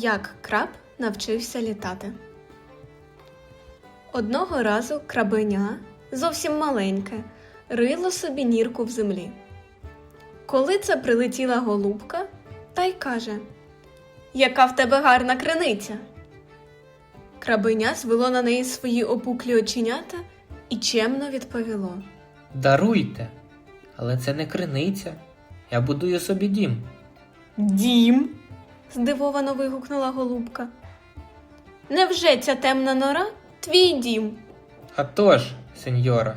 Як краб навчився літати. Одного разу крабеня, зовсім маленьке, рило собі нірку в землі. Коли це прилетіла голубка, та й каже: Яка в тебе гарна криниця. Крабеня звело на неї свої опуклі оченята і чемно відповіло. Даруйте, але це не криниця. Я будую собі дім. Дім. Здивовано вигукнула голубка. Невже ця темна нора твій дім? А тож, сеньора,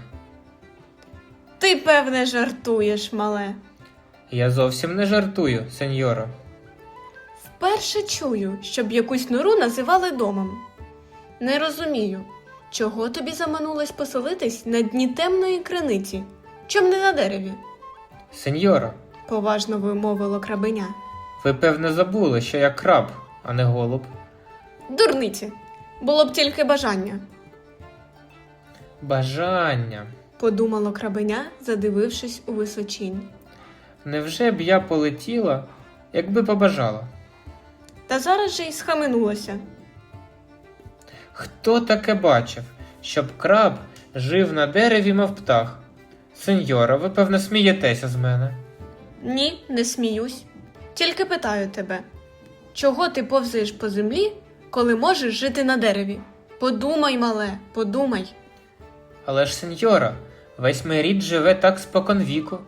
Ти, певне, жартуєш, мале. я зовсім не жартую, сеньоро. Вперше чую, щоб якусь нору називали домом. Не розумію, чого тобі заманулось поселитись на дні темної криниці, чом не на дереві, Сеньоро, поважно вимовило крабеня. Ви певне забули, що я краб, а не голуб. Дурниці, було б тільки бажання, Бажання. подумало крабеня, задивившись у височінь. Невже б я полетіла, якби побажала? Та зараз же й схаменулося. Хто таке бачив, щоб краб жив на дереві, мов птах? Сеньора, ви певне смієтеся з мене. Ні, не сміюсь. Тільки питаю тебе, чого ти повзаєш по землі, коли можеш жити на дереві? Подумай, мале, подумай. Але ж, сеньора, весь мій рід живе так споконвіку.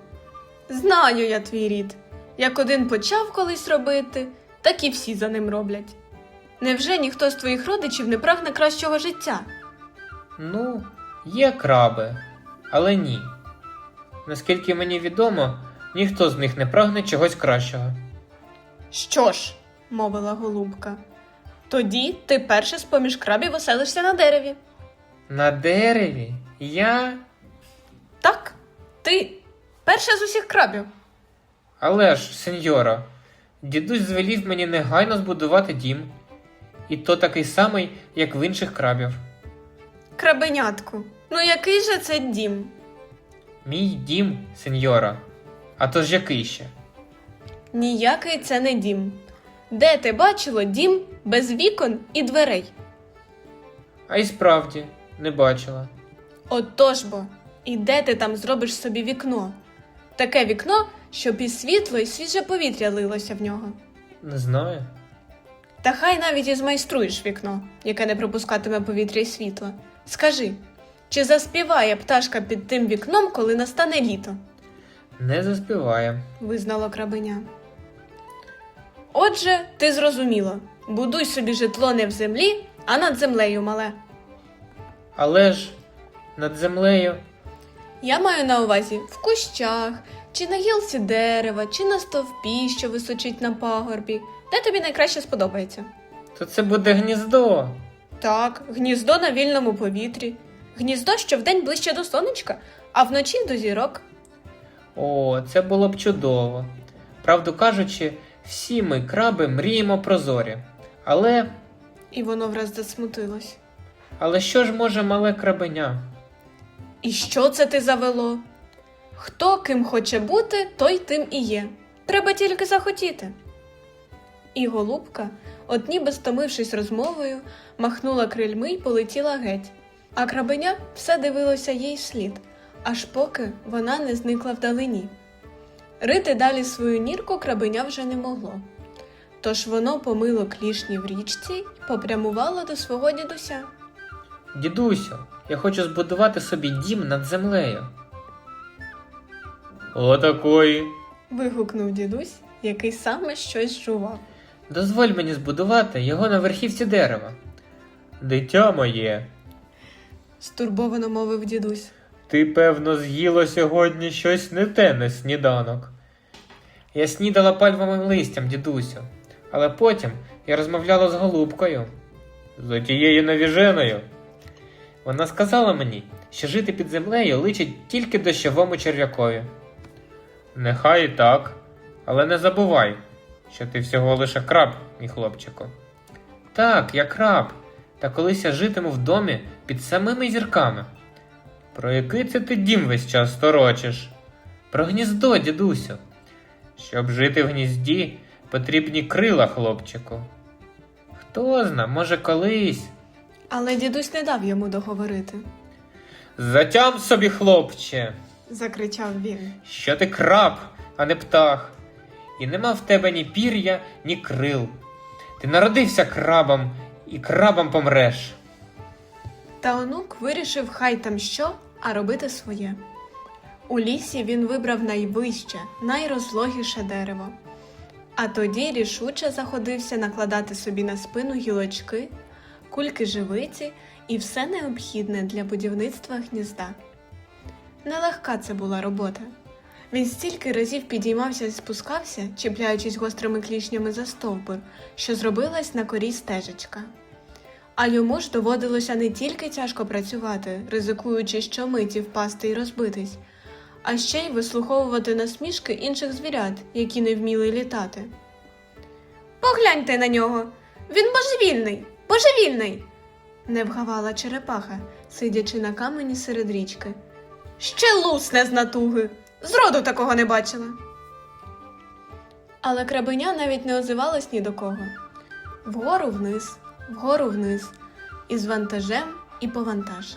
Знаю я твій рід. Як один почав колись робити, так і всі за ним роблять. Невже ніхто з твоїх родичів не прагне кращого життя? Ну, є краби, але ні. Наскільки мені відомо, ніхто з них не прагне чогось кращого. Що ж, мовила голубка, тоді ти перше з поміж крабів оселишся на дереві. На дереві? Я. Так, ти перша з усіх крабів. Але ж, сеньора, дідусь звелів мені негайно збудувати дім. І то такий самий, як в інших крабів. Крабенятку, ну який же це дім? Мій дім, сеньора. А то ж який ще? Ніякий це не дім. Де ти бачило дім без вікон і дверей? А й справді, не бачила. Отож бо, і де ти там зробиш собі вікно? Таке вікно, щоб і світло, і свіже повітря лилося в нього. Не знаю. Та хай навіть і змайструєш вікно, яке не пропускатиме повітря і світло. Скажи, чи заспіває пташка під тим вікном, коли настане літо? Не заспіває. визнало крабеня. Отже, ти зрозуміло, будуй собі житло не в землі, а над землею мале. Але ж над землею Я маю на увазі в кущах, чи на гілці дерева, чи на стовпі, що височить на пагорбі, де тобі найкраще сподобається. то це буде гніздо. Так, гніздо на вільному повітрі, гніздо, що вдень ближче до сонечка, а вночі до зірок. О, це було б чудово. Правду кажучи, всі ми, краби, мріємо про зорі. Але. І воно враз засмутилось. Але що ж може мале крабеня? І що це ти завело? Хто ким хоче бути, той тим і є. Треба тільки захотіти. І голубка, от ніби стомившись розмовою, махнула крильми й полетіла геть. А крабеня все дивилося їй вслід, аж поки вона не зникла вдалині. Рити далі свою нірку крабеня вже не могло. Тож воно помило клішні в річці й попрямувало до свого дідуся. Дідусю, я хочу збудувати собі дім над землею. Отакої. вигукнув дідусь, який саме щось жував. Дозволь мені збудувати його на верхівці дерева. Дитя моє, стурбовано мовив дідусь. ти, певно, з'їла сьогодні щось не те на сніданок. Я снідала пальмовим листям, дідусю, але потім я розмовляла з голубкою, з тією навіженою. Вона сказала мені, що жити під землею личить тільки дощовому черв'якові. Нехай і так, але не забувай, що ти всього лише краб, мій хлопчику. Так, я краб, та колись я житиму в домі під самими зірками. Про який це ти дім весь час торочиш? Про гніздо, дідусю. Щоб жити в гнізді, потрібні крила, хлопчику. Хто зна, може колись. Але дідусь не дав йому договорити. Затям собі, хлопче, Закричав він. що ти краб, а не птах. І нема в тебе ні пір'я, ні крил. Ти народився крабом, і крабом помреш. Та онук вирішив хай там що, а робити своє. У лісі він вибрав найвище, найрозлогіше дерево. А тоді рішуче заходився накладати собі на спину гілочки, кульки живиці і все необхідне для будівництва гнізда. Нелегка це була робота. Він стільки разів підіймався і спускався, чіпляючись гострими клішнями за стовбур, що зробилась на корі стежечка. А йому ж доводилося не тільки тяжко працювати, ризикуючи щомиті впасти і розбитись, а ще й вислуховувати насмішки інших звірят, які не вміли літати. Погляньте на нього. Він божевільний, божевільний. не вгавала черепаха, сидячи на камені серед річки. Ще лусне з натуги. Зроду такого не бачила. Але крабеня навіть не озивалась ні до кого. Вгору вниз, вгору вниз, із вантажем і по вантаж.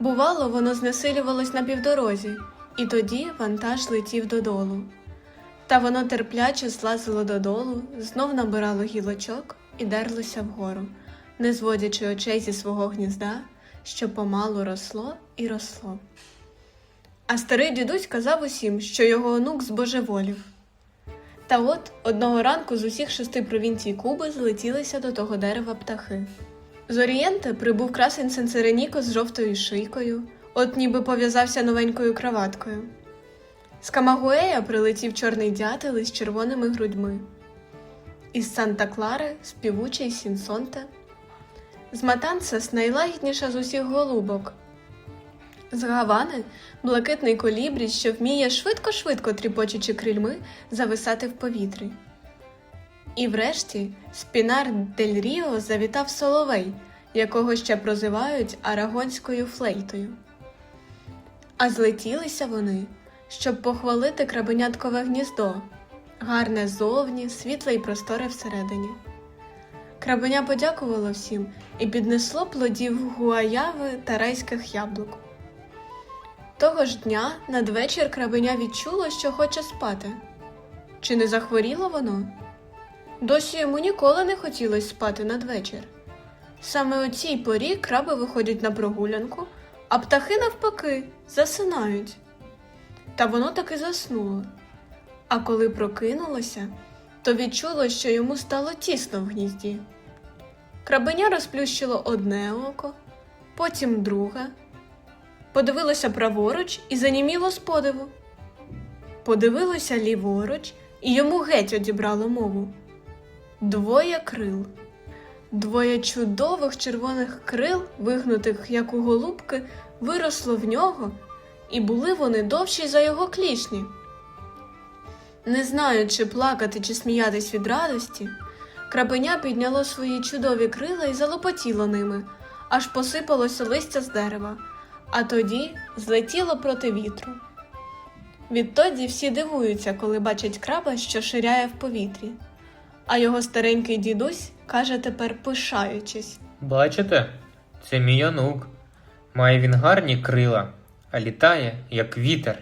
Бувало, воно знесилювалось на півдорозі, і тоді вантаж летів додолу. Та воно терпляче злазило додолу, знов набирало гілочок і дерлося вгору, не зводячи очей зі свого гнізда, що помалу росло і росло. А старий дідусь казав усім, що його онук збожеволів. Та от одного ранку з усіх шести провінцій Куби злетілися до того дерева птахи. З Орієнта прибув красень Сенсереніко з жовтою шийкою, от ніби пов'язався новенькою краваткою. З Камагуея прилетів чорний дятел із червоними грудьми. Із Санта Клари співучий Сінсонте. З Матансас найлагідніша з усіх голубок. З Гавани блакитний колібрі, що вміє швидко-швидко тріпочучи крильми зависати в повітрі. І врешті з Пінар дель Ріо завітав Соловей, якого ще прозивають арагонською флейтою. А злетілися вони, щоб похвалити крабеняткове гніздо, гарне зовні, світле й просторе всередині. Крабеня подякувало всім і піднесло плодів гуаяви та райських яблук. Того ж дня надвечір крабеня відчуло, що хоче спати. Чи не захворіло воно? Досі йому ніколи не хотілося спати надвечір. Саме о цій порі краби виходять на прогулянку, а птахи, навпаки, засинають. Та воно таки заснуло. А коли прокинулося, то відчуло, що йому стало тісно в гнізді. Крабеня розплющило одне око, потім друге, подивилося праворуч і заніміло з подиву. Подивилося ліворуч, і йому геть одібрало мову. Двоє крил. Двоє чудових червоних крил, вигнутих, як у голубки, виросло в нього, і були вони довші за його клішні. Не знаючи плакати чи сміятись від радості, крабеня підняло свої чудові крила і залопотіло ними, аж посипалося листя з дерева, а тоді злетіло проти вітру. Відтоді всі дивуються, коли бачать краба, що ширяє в повітрі. А його старенький дідусь каже тепер пишаючись. Бачите, це мій онук. Має він гарні крила, а літає, як вітер.